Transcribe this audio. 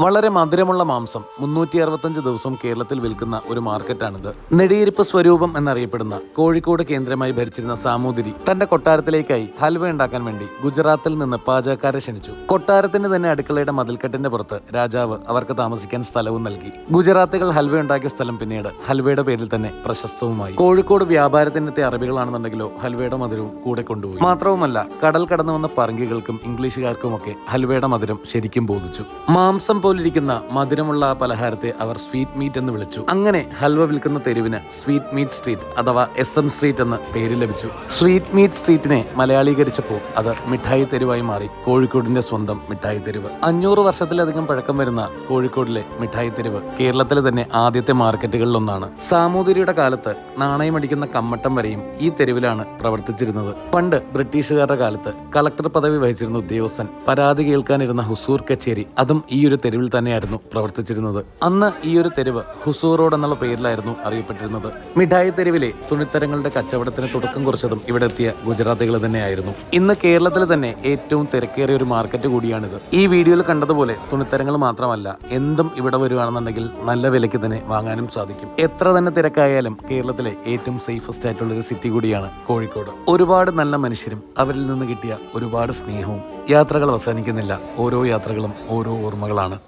വളരെ മധുരമുള്ള മാംസം മുന്നൂറ്റി അറുപത്തഞ്ച് ദിവസവും കേരളത്തിൽ വിൽക്കുന്ന ഒരു മാർക്കറ്റാണിത്. നെടിയിരിപ്പ് സ്വരൂപം എന്നറിയപ്പെടുന്ന കോഴിക്കോട് കേന്ദ്രമായി ഭരിച്ചിരുന്ന സാമൂതിരി തന്റെ കൊട്ടാരത്തിലേക്കായി ഹൽവ ഉണ്ടാക്കാൻ വേണ്ടി ഗുജറാത്തിൽ നിന്ന് പാചകക്കാരെ ക്ഷണിച്ചു. കൊട്ടാരത്തിന് തന്നെ അടുക്കളയുടെ മതിൽക്കെട്ടിന്റെ പുറത്ത് രാജാവ് അവർക്ക് താമസിക്കാൻ സ്ഥലവും നൽകി. ഗുജറാത്തുകൾ ഹൽവ ഉണ്ടാക്കിയ സ്ഥലം പിന്നീട് ഹൽവയുടെ പേരിൽ തന്നെ പ്രശസ്തവുമായി. കോഴിക്കോട് വ്യാപാരത്തിനെത്തിയ അറബികളാണെന്നുണ്ടെങ്കിലോ ഹൽവയുടെ മധുരവും കൂടെ കൊണ്ടുപോയി. മാത്രവുമല്ല കടൽ കടന്നു വന്ന പറങ്കികൾക്കും ഇംഗ്ലീഷുകാർക്കുമൊക്കെ ഹൽവയുടെ മധുരം ശരിക്കും ബോധിച്ചു. മാംസം പോലിരിക്കുന്ന മധുരമുള്ള പലഹാരത്തെ അവർ സ്വീറ്റ് മീറ്റ് എന്ന് വിളിച്ചു. അങ്ങനെ ഹൽവ വിൽക്കുന്ന തെരുവിന് സ്വീറ്റ് മീറ്റ് സ്ട്രീറ്റ് അഥവാ എസ് എം സ്ട്രീറ്റ് എന്ന് പേര് ലഭിച്ചു. സ്വീറ്റ് മീറ്റ് സ്ട്രീറ്റിനെ മലയാളീകരിച്ചപ്പോൾ അത് മിഠായി തെരുവായി മാറി കോഴിക്കോടിന്റെ സ്വന്തം മിഠായി തെരുവ്. അഞ്ഞൂറ് വർഷത്തിലധികം പഴക്കം വരുന്ന കോഴിക്കോടിലെ മിഠായി തെരുവ് കേരളത്തിലെ തന്നെ ആദ്യത്തെ മാർക്കറ്റുകളിലൊന്നാണ്. സാമൂതിരിയുടെ കാലത്ത് നാണയമടിക്കുന്ന കമ്മട്ടം വരെയും ഈ തെരുവിലാണ് പ്രവർത്തിച്ചിരുന്നത്. പണ്ട് ബ്രിട്ടീഷുകാരുടെ കാലത്ത് കളക്ടർ പദവി വഹിച്ചിരുന്ന ഉദ്യോഗസ്ഥൻ പരാതി കേൾക്കാനിരുന്ന ഹുസൂർ കച്ചേരി അതും ഈ ഒരു തെരുവിൽ തന്നെയായിരുന്നു പ്രവർത്തിച്ചിരുന്നത്. അന്ന് ഈ ഒരു തെരുവ് ഹുസൂർ റോഡ് എന്നുള്ള പേരിലായിരുന്നു അറിയപ്പെട്ടിരുന്നത്. മിഠായി തെരുവിലെ തുണിത്തരങ്ങളുടെ കച്ചവടത്തിന് തുടക്കം കുറിച്ചതും ഇവിടെ എത്തിയ ഗുജറാത്തികൾ തന്നെയായിരുന്നു. ഇന്ന് കേരളത്തിൽ തന്നെ ഏറ്റവും തിരക്കേറിയ ഒരു മാർക്കറ്റ് കൂടിയാണിത്. ഈ വീഡിയോയിൽ കണ്ടതുപോലെ തുണിത്തരങ്ങൾ മാത്രമല്ല എന്തും ഇവിടെ വരുവാണെന്നുണ്ടെങ്കിൽ നല്ല വിലയ്ക്ക് തന്നെ വാങ്ങാനും സാധിക്കും. എത്ര തന്നെ തിരക്കായാലും കേരളത്തിലെ ഏറ്റവും സേഫസ്റ്റ് ആയിട്ടുള്ള ഒരു സിറ്റി കൂടിയാണ് കോഴിക്കോട്. ഒരുപാട് നല്ല മനുഷ്യരും അവരിൽ നിന്ന് കിട്ടിയ ഒരുപാട് സ്നേഹവും യാത്രകൾ അവസാനിക്കുന്നില്ല. ഓരോ യാത്രകളും ഓരോ ഓർമ്മകളാണ്.